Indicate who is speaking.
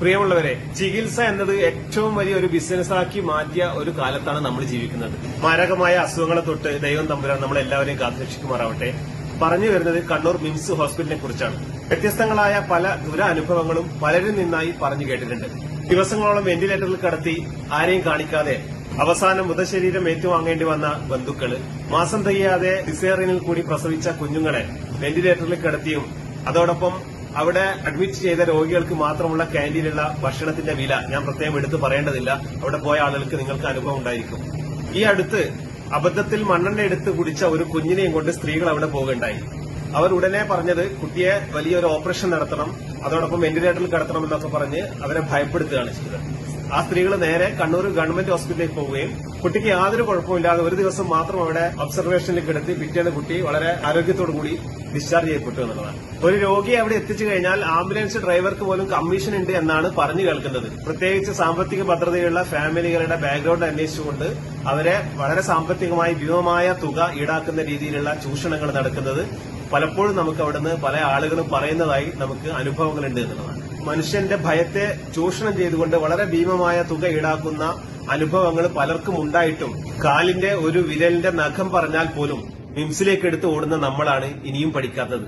Speaker 1: പ്രിയമുള്ളവരെ ചികിത്സ എന്നത് ഏറ്റവും വലിയ ഒരു ബിസിനസ്സാക്കി മാറ്റിയ ഒരു കാലത്താണ് നമ്മൾ ജീവിക്കുന്നത്. മാരകമായ അസുഖങ്ങളെ തൊട്ട് ദൈവം തമ്പുരാൻ നമ്മളെല്ലാവരെയും കാത്തുരക്ഷിക്കുമാറാവട്ടെ. പറഞ്ഞു വരുന്നത് കണ്ണൂർ മിംസ് ഹോസ്പിറ്റലിനെ കുറിച്ചാണ്. വ്യത്യസ്തങ്ങളായ പല ദുരനുഭവങ്ങളും പലരിൽ നിന്നായി പറഞ്ഞു കേട്ടിട്ടുണ്ട്. ദിവസങ്ങളോളം വെന്റിലേറ്ററിൽ കടത്തി ആരെയും കാണിക്കാതെ അവസാനം മൃതശരീരം ഏറ്റുവാങ്ങേണ്ടി വന്ന ബന്ധുക്കൾ മാസം തികയാതെ സിസേറിയനിൽ കൂടി പ്രസവിച്ച കുഞ്ഞുങ്ങളെ വെന്റിലേറ്ററിൽ കിടത്തിയും അതോടൊപ്പം അവിടെ അഡ്മിറ്റ് ചെയ്ത രോഗികൾക്ക് മാത്രമുള്ള ക്യാന്റീനിലുള്ള ഭക്ഷണത്തിന്റെ വില ഞാൻ പ്രത്യേകം എടുത്തു പറയേണ്ടതില്ല. അവിടെ പോയ ആളുകൾക്ക് നിങ്ങൾക്ക് അനുഭവം ഉണ്ടായിരിക്കും. ഈ അടുത്ത് അബദ്ധത്തിൽ മണ്ണെണ്ണ എടുത്ത് കുടിച്ച ഒരു കുഞ്ഞിനെയും കൊണ്ട് സ്ത്രീകൾ അവിടെ പോകുകയുണ്ടായി അവർ ഉടനെ പറഞ്ഞത് കുട്ടിയെ വലിയൊരു ഓപ്പറേഷൻ നടത്തണം അതോടൊപ്പം വെന്റിലേറ്ററിൽ കിടത്തണം എന്നൊക്കെ പറഞ്ഞ് അവരെ ഭയപ്പെടുത്തുകയാണ് ചെയ്തത്. ആ സ്ത്രീകൾ നേരെ കണ്ണൂർ ഗവൺമെന്റ് ഹോസ്പിറ്റലിൽ പോവുകയും കുട്ടിക്ക് യാതൊരു കുഴപ്പമില്ലാതെ ഒരു ദിവസം മാത്രം അവിടെ ഒബ്സർവേഷനിൽ കിടത്തി പിറ്റേന്ന് കുട്ടി വളരെ ആരോഗ്യത്തോടു കൂടി ഡിസ്ചാർജ് ചെയ്യപ്പെട്ടു എന്നുള്ളതാണ്. ഒരു രോഗിയെ അവിടെ എത്തിച്ചു കഴിഞ്ഞാൽ ആംബുലൻസ് ഡ്രൈവർക്ക് പോലും കമ്മീഷൻ ഉണ്ട് എന്നാണ് പറഞ്ഞു കേൾക്കുന്നത്. പ്രത്യേകിച്ച് സാമ്പത്തിക ഭദ്രതയുള്ള ഫാമിലികളുടെ ബാക്ക്ഗ്രൗണ്ട് അന്വേഷിച്ചുകൊണ്ട് അവരെ വളരെ സാമ്പത്തികമായി ഭീമമായ തുക ഈടാക്കുന്ന രീതിയിലുള്ള ചൂഷണങ്ങൾ നടക്കുന്നത് പലപ്പോഴും നമുക്ക് അവിടുന്ന് പല ആളുകളും പറയുന്നതായി നമുക്ക് അനുഭവങ്ങളുണ്ട് എന്നുള്ളതാണ്. മനുഷ്യന്റെ ഭയത്തെ ചൂഷണം ചെയ്തുകൊണ്ട് വളരെ ഭീമമായ തുക ഈടാക്കുന്ന അനുഭവങ്ങൾ പലർക്കും ഉണ്ടായിട്ടും കാലിന്റെ ഒരു വിരലിന്റെ നഖം പറഞ്ഞാൽ പോലും മിംസിലേക്ക് എടുത്ത് ഓടുന്ന നമ്മളാണ് ഇനിയും പഠിക്കാത്തത്.